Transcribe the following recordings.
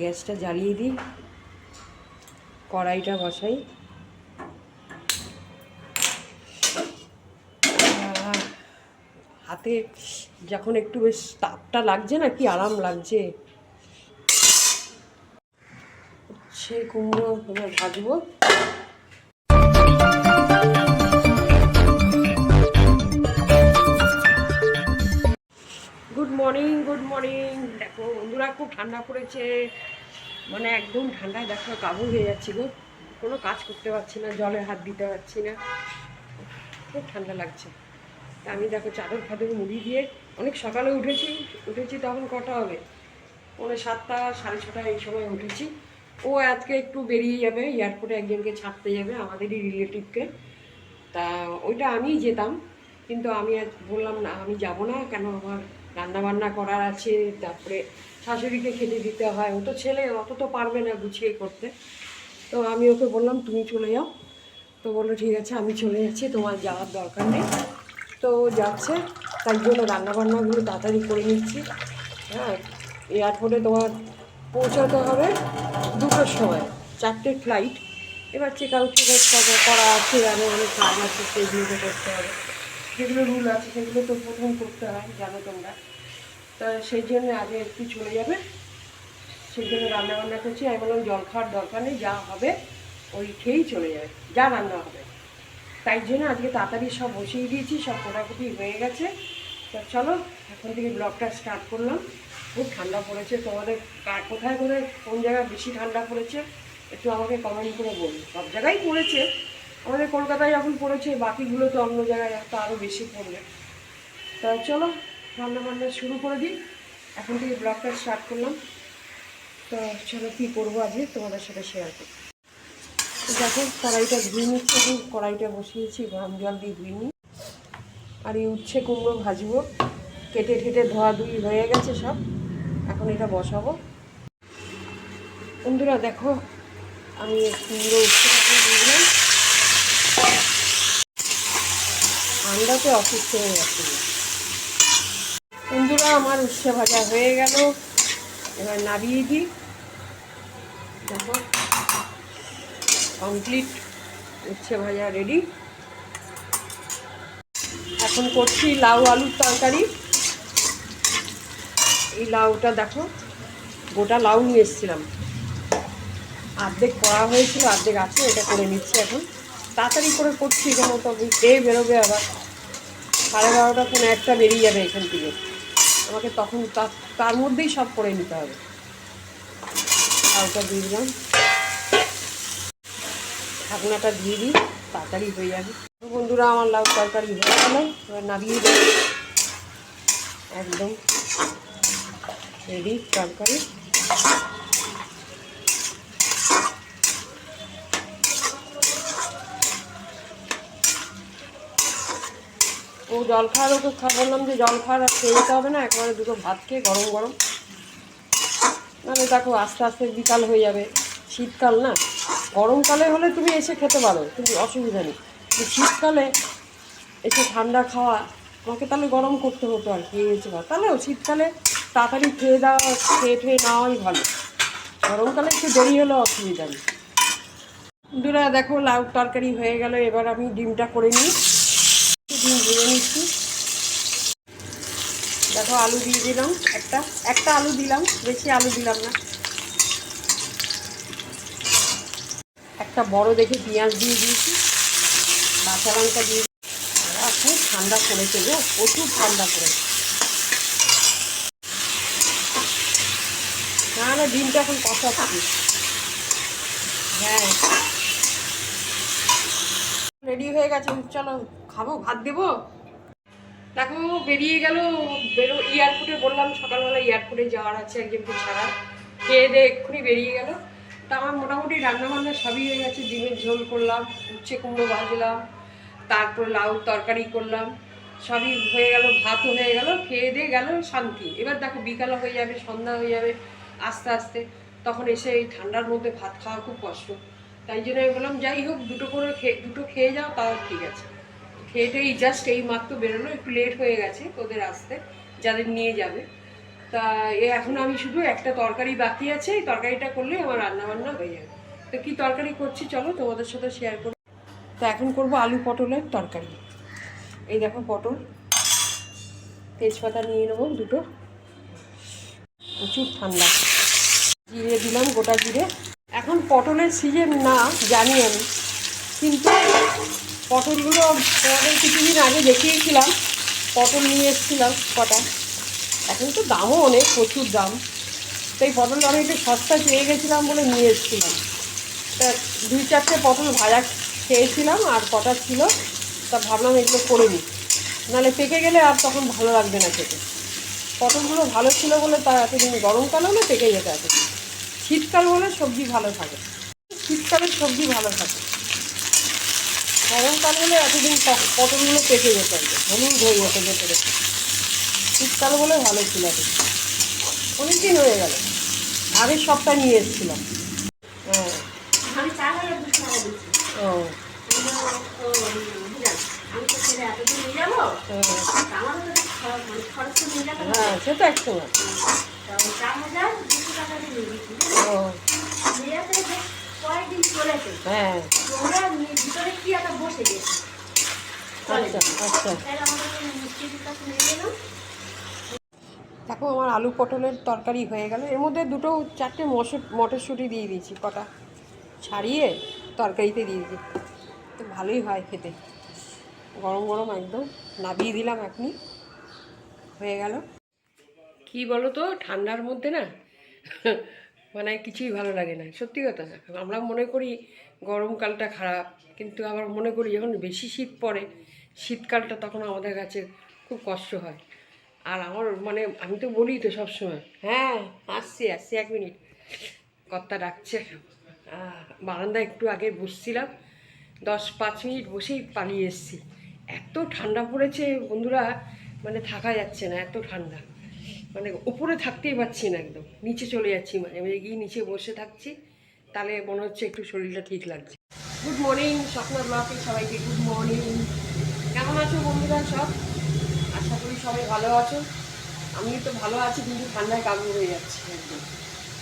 গ্যাসটা জ্বালিয়ে দিই। কড়াইটা বসাই। হাতে যখন একটু বেশ তাপটা লাগছে না, কি আরাম লাগছে। সেই কুমড়ো ভাজবো। মর্নিং গুড মর্নিং দেখো, বন্ধুরা, খুব ঠান্ডা পড়েছে। মানে একদম ঠান্ডায় দেখো, কাবু হয়ে যাচ্ছি গো। কোনো কাজ করতে পারছি না জলে হাত দিতে পারছি না। খুব ঠান্ডা লাগছে। তা আমি দেখো, চাদর ফাদর মুড়ি দিয়ে অনেক সকালে উঠেছি। উঠেছি তখন কটা হবে? পৌনে সাতটা, সাড়ে ছটা এই সময় উঠেছি। ও আজকে একটু বেরিয়ে যাবে, এয়ারপোর্টে একজনকে ছাড়তে যাবে, আমাদেরই রিলেটিভকে। তা ওইটা আমিই যেতাম, কিন্তু আমি আজ বললাম, না, আমি যাব না, কেন আমার রান্না বান্না করার আছে, তারপরে শাশুড়িকে খেতে দিতে হয়। ও তো ছেলে, অত তো পারবে না গুছিয়ে করতে। তো আমি ওকে বললাম, তুমি চলে যাও। তো বলল, ঠিক আছে, আমি চলে যাচ্ছি, তোমার যাওয়ার দরকার নেই। তো যাচ্ছে তাই জন্য রান্নাবান্নাগুলো তাড়াতাড়ি করে নিচ্ছি। হ্যাঁ এয়ারপোর্টে তোমার পৌঁছাতে হবে দুটোর সময় চারটে ফ্লাইট এবার চেক আউট করা আছে আরও অনেক কাজ আছে, সেগুলোকে করতে হবে। যেগুলো রুল আছে, সেগুলো তো প্রথম করতে হয়, জানো তোমরা। তা সেই জন্য আগে একটু চলে যাবে। সেই জন্য রান্নাবান্না করছি। আমি বললাম, জল খাওয়ার দরকার নেই, যা হবে ওই খেয়েই চলে যাবে। যা রান্না হবে। তাই জন্য আজকে তাড়াতাড়ি সব বসিয়ে দিয়েছি, সব কোটাকুটি হয়ে গেছে। তা চলো, এখন থেকে ব্লগটা স্টার্ট করলাম। খুব ঠান্ডা পড়েছে। তোমাদের কার, কোথায় কোথায়, কোন জায়গায় বেশি ঠান্ডা পড়েছে, একটু আমাকে কমেন্ট করে বলুন সব জায়গায় পড়েছে। আমাদের কলকাতায় যখন পড়েছে, বাকিগুলো তো অন্য জায়গায় তো আরও বেশি পড়বে। তা চলো, রান্না বান্না শুরু করে দিই। এখন থেকে ব্লগটা স্টার্ট করলাম। তো চলো কী করব আজকে তোমাদের সাথে শেয়ার করি। দেখো, কড়াইটা ধুয়ে নিচ্ছি এখন। কড়াইটা বসিয়েছি, গরম জল দিয়ে ধুয়ে নিই। আর এই উচ্ছে কুমড়ো ভাজবো। কেটে ঠেটে ধোয়া ধুই হয়ে গেছে সব। এখন এটা বসাবো। বন্ধুরা দেখো, আমি কুমড়ো উচ্ছে এখন দিয়ে দিলাম ঠান্ডাতে অসুস্থ হয়ে গেছে। বন্ধুরা, আমার উচ্ছে ভাজা হয়ে গেল। এবার নাবিয়ে দিই। দেখো কমপ্লিট উচ্ছে ভাজা রেডি এখন করছি লাউ আলুর তরকারি। এই লাউটা দেখো, গোটা লাউ নিয়ে এসেছিলাম। অর্ধেক করা হয়েছিল অর্ধেক আছে, এটা করে নিচ্ছি এখন। তাড়াতাড়ি করে করছি কেন তো খেয়ে বেরোবে আবার। সাড়ে বারোটা কোনো একটা বেরিয়ে যাবে এখান থেকে। আমাকে তখন তার মধ্যেই সব করে নিতে হবে। লাউটা দিয়ে দিলাম ঢাকনাটা দিয়ে দিই, তাড়াতাড়ি হয়ে যাবে। বন্ধুরা, আমার লাউ তরকারি হয়ে গেল। এবার নামিয়ে দেবো। একদম রেডি তরকারি। জল খাওয়ার ওকে খা বললাম যে জল খাওয়ার আর খেয়ে যেতে হবে না, একবারে দুটো ভাত খেয়ে গরম গরম। মানে দেখো আস্তে আস্তে বিকাল হয়ে যাবে, শীতকাল না। গরমকালে হলে তুমি এসে খেতে পারো, কিন্তু অসুবিধা নেই। শীতকালে এসে ঠান্ডা খাওয়া আমাকে তাহলে গরম করতে হতো আর খেয়ে গেছে বা তাহলেও শীতকালে তাড়াতাড়ি খেয়ে দেওয়া খেয়ে খেয়ে নেওয়াই ভালো। গরমকালে একটু দেরি হলেও অসুবিধা নেই। বন্ধুরা, দেখো লাউ তরকারি হয়ে গেল, এবার আমি ডিমটা করে নিই। ডিম নিচ্ছি। দেখো আলু দিয়ে দিলাম একটা। একটা আলু দিলাম, বেশি আলু দিলাম না। একটা বড় দেখে পেঁয়াজ দিয়ে দিয়েছি। কাঁচা লঙ্কা দিয়ে খুব ঠান্ডা পড়েছে গো, প্রচুর ঠান্ডা পড়েছে। না না, ডিমটা এখন কষাচ্ছি। হ্যাঁ। রেডি হয়ে গেছে, চলো। খাব, ভাত দেবো? দেখো, বেরিয়ে গেল, বেরো এয়ারপোর্টে বললাম, সকালবেলা এয়ারপোর্টে যাওয়ার আছে একজনকে ছাড়া খেয়ে দিয়ে এক্ষুনি বেরিয়ে গেল। তা আমার মোটামুটি রান্নাবান্না সবই হয়ে গেছে, ডিমের ঝোল করলাম, উচ্ছে কুমড়ো ভাজলাম, তারপর লাউ তরকারি করলাম, সবই হয়ে গেল, ভাতও হয়ে গেল, খেয়ে দিয়ে গেল শান্তি। এবার দেখো, বিকালও হয়ে যাবে, সন্ধ্যা হয়ে যাবে, আস্তে আস্তে। তখন এসে এই ঠান্ডার মধ্যে ভাত খাওয়া খুব কষ্ট। তাই জন্য আমি বললাম, যাই হোক, দুটো করে খেয়ে দুটো খেয়ে যাও, তাও ঠিক আছে। খেয়েটেই জাস্ট এই মাত্র বেরোলো একটু লেট হয়ে গেছে ওদের আসতে, যাদের নিয়ে যাবে। তা এ এখন আমি শুধু একটা তরকারি বাকি আছে, এই তরকারিটা করলে আমার রান্না বান্না হয়ে যাবে। তো কী তরকারি করছি চলো, তোমাদের সাথে শেয়ার করব তো এখন করব আলু পটলের তরকারি। এই দেখো পটল। তেজপাতা নিয়ে নেব দুটো। প্রচুর ঠান্ডা। জিরে দিলাম গোটা জিরে। এখন পটলের সিজন না, জানি আমি। কিন্তু পটলগুলো তোমাদের কিছুদিন আগে দেখিয়েছিলাম। পটল নিয়ে এসেছিলাম কটা। এখন তো দামও অনেক, প্রচুর দাম। তাই পটল আমি একটু সস্তা পেয়ে গেছিলাম বলে নিয়ে এসেছিলাম। তা দুই চারটে পটল ভাজা খেয়েছিলাম আর কটা ছিল, তা ভাবলাম এগুলো করে নিই। নাহলে পেকে গেলে আর তখন ভালো লাগবে না খেতে। পটলগুলো ভালো ছিল বলে তা এতদিন গরমকাল হলে পেকে যেতে এত শীতকাল হলে সবজি ভালো থাকে। শীতকালের সবজি ভালো থাকে। গরমকাল হলে এতদিন পটলগুলো পেকে যেতে হবে হলুদ হয়ে যেতে ভেতরে। শীতকাল বলে ভালো ছিল এতদিন অনেকদিন হয়ে গেল। আগের সপ্তাহে নিয়ে এসেছিলাম। হ্যাঁ ও। হ্যাঁ। মানে হ্যাঁ সে তো একসময় চার হাজার দুশো টাকা দিয়ে নিয়ে গেছি ও নিয়ে আসে বেশ কয়েকদিন চলেছে হ্যাঁ। আচ্ছা আচ্ছা। দেখো, আমার আলু পটলের তরকারি হয়ে গেল। এর মধ্যে দুটো চারটে মশর মটরশুঁটি দিয়ে দিয়েছি, কটা। ছাড়িয়ে তরকারিতে দিয়ে দিয়েছি। তো ভালোই হয় খেতে। গরম গরম একদম। নাবিয়ে দিলাম এখনই। হয়ে গেল। কি বলো তো, ঠান্ডার মধ্যে না মানে কিছুই ভালো লাগে না সত্যি কথা। আমরা মনে করি গরমকালটা খারাপ কিন্তু আবার মনে করি যখন বেশি শীত পড়ে শীতকালটা তখন আমাদের কাছে খুব কষ্ট হয়। আর আমার মানে আমি তো বলি তো সবসময় হ্যাঁ আসছি আসছি এক মিনিট। কর্তা ডাকছে। আহ, বারান্দায় একটু আগে বসছিলাম দশ পাঁচ মিনিট বসেই পালিয়ে এসেছি। এত ঠান্ডা পড়েছে বন্ধুরা মানে থাকা যাচ্ছে না এত ঠান্ডা। মানে উপরে থাকতেই পারছি না একদম। নিচে চলে যাচ্ছি মাঝে মাঝে গিয়ে নিচে বসে থাকছি, তাহলে মনে হচ্ছে একটু শরীরটা ঠিক লাগছে। গুড মর্নিং স্বপ্ন ব্লকে সবাইকে গুড মর্নিং কেমন আছো বন্ধুরা সব? আশা করি সবাই ভালো আছো। আমি তো ভালো আছি, কিন্তু ঠান্ডায় কাবু হয়ে যাচ্ছে একদম।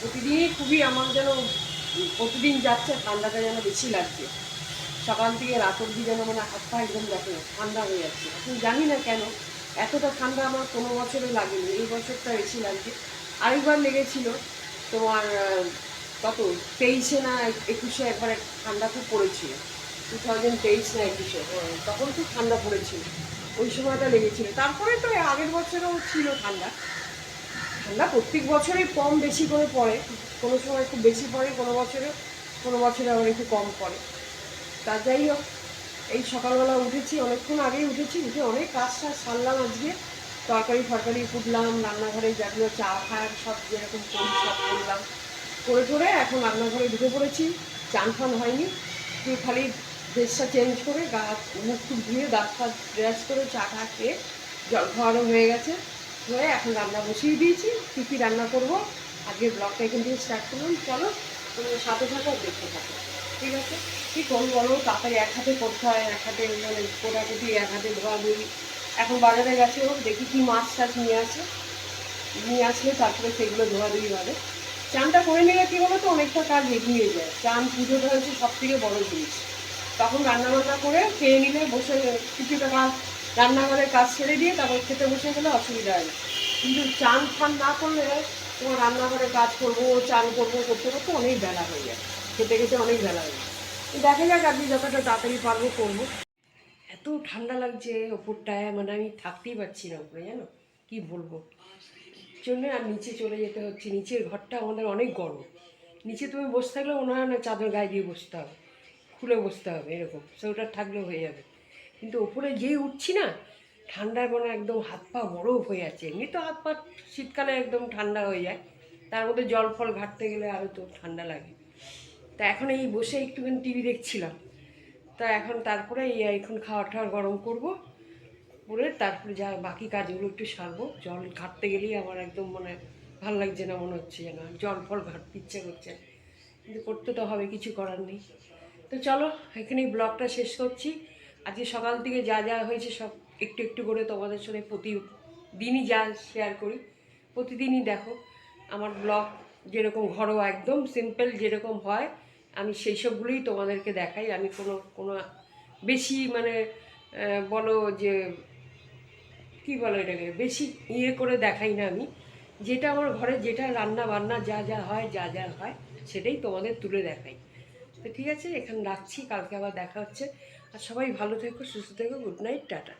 প্রতিদিনই খুবই আমার যেন, প্রতিদিন যাচ্ছে ঠান্ডাটা যেন বেশি লাগছে। সকাল থেকে রাত অবধি যেন মানে হাত পা একদম দেখে, ঠান্ডা হয়ে যাচ্ছে। এখন জানি না কেন এতটা ঠান্ডা আমার কোনো বছরে লাগেনি এই বছরটা বেশি লাগছে আরেকবার লেগেছিল তোমার কত? তেইশে না একুশে একবার ঠান্ডা খুব পড়েছিল। টু থাউজেন্ড তেইশ না একুশে হ্যাঁ, তখন খুব ঠান্ডা পড়েছিল। ওই সময়টা লেগেছিল। তারপরে তো আগের বছরেও ছিল ঠান্ডা। ঠান্ডা প্রত্যেক বছরেই কম বেশি করে পড়ে। কোনো সময় খুব বেশি পড়ে কোনো বছরে কোনো বছরে আবার একটু কম পড়ে। তা যাই হোক এই সকালবেলা উঠেছি, অনেকক্ষণ আগেই উঠেছি, উঠে অনেক কাজ টাজ সারলাম আজকে। তরকারি ফরকারি ফুটলাম, রান্নাঘরে যেগুলো চা খায় সব যেরকম করি সব করলাম। করে করে এখন রান্নাঘরে ঢুকে পড়েছি, চান ফান হয়নি। তুই খালি ড্রেসটা চেঞ্জ করে গা মুখ টুক ধুয়ে দাঁত ফাঁত ব্রাশ করে চা টা খেয়ে জল খাওয়ানো হয়ে গেছে। হয়ে এখন রান্না বসিয়ে দিয়েছি, কী কী রান্না করব আজকে ব্লগটা এখান থেকে স্টার্ট করলাম। চলো তোমার সাথে সাথে দেখতে থাকো। ঠিক আছে? কী করব বলো? তাড়াতাড়ি এক হাতে করতে হয়, এক হাতে মানে কোটাকুটি এক হাতে ধোয়া ধুই এখন বাজারে গেছে ও দেখি কি মাছ টাছ নিয়ে আসে। নিয়ে আসলে তারপরে সেগুলো ধোয়াধুয়ি হবে। চানটা করে নিলে কী বলো তো, অনেকটা কাজ এগিয়ে যায়। চান পুজোটা হচ্ছে সব থেকে বড়ো জিনিস। তখন রান্নাবান্না করে খেয়ে নিলে বসে কিছুটা কাজ রান্নাঘরের কাজ ছেড়ে দিয়ে তারপর খেতে বসে গেলে অসুবিধা হয় কিন্তু চান ফান না করলে তোমার রান্নাঘরে কাজ করব, চান করব, করতে করতে অনেক বেলা হয়ে যায়। খেতে খেতে অনেক বেলা হয়ে যায়। দেখা যাক আপনি যতটা তাড়াতাড়ি পারব করব। এত ঠান্ডা লাগছে ওপরটায় মানে আমি থাকতেই পারছি না ওপরে জানো? কি বলব? জন্য আর নিচে চলে যেতে হচ্ছে। নিচের ঘরটা আমাদের অনেক গরম। নিচে তুমি বসে থাকলে হয় না চাদর গায়ে দিয়ে বসতে হবে। খুলে বসতে হবে, এরকম। সোয়েটার থাকলেও হয়ে যাবে। কিন্তু ওপরে যেই উঠছি না, ঠান্ডায় মনে একদম হাত পা বরফ হয়ে যাচ্ছে। এমনি তো হাত পা শীতকালে একদম ঠান্ডা হয়ে যায়। তার মধ্যে জল ফল ঘাটতে গেলে আরও তো ঠান্ডা লাগে। তা এখন এই বসে একটুখানি টিভি দেখছিলাম। তা এখন তারপরে এই এখন খাওয়া টাওয়া গরম করব, করে তারপরে যা বাকি কাজগুলো একটু সারবো। জল ঘাটতে গেলেই আমার একদম মানে ভালো লাগছে না, মনে হচ্ছে যেন জল ফল ঘাটতে ইচ্ছে করছে। কিন্তু করতে তো হবে, কিছু করার নেই। তো চলো, এখানেই ব্লগটা শেষ করছি। আজকে সকাল থেকে যা যা হয়েছে সব একটু একটু করে তোমাদের সাথে প্রতিদিনই যা শেয়ার করি। প্রতিদিনই দেখো, আমার ব্লগ যেরকম ঘরোয়া, একদম সিম্পল যেরকম হয় আমি সেই সবগুলোই তোমাদেরকে দেখাই। আমি কোনো কোনো বেশি মানে বলো যে, কি বলো এটাকে? বেশি ইয়ে করে দেখাই না আমি। যেটা আমার ঘরে যেটা রান্না বান্না যা যা হয়, যা যা হয়, সেটাই তোমাদের তুলে দেখাই। তো ঠিক আছে, এখানে রাখছি। কালকে আবার দেখা হচ্ছে। আর সবাই ভালো থেকো, সুস্থ থেকো। Good night, tata.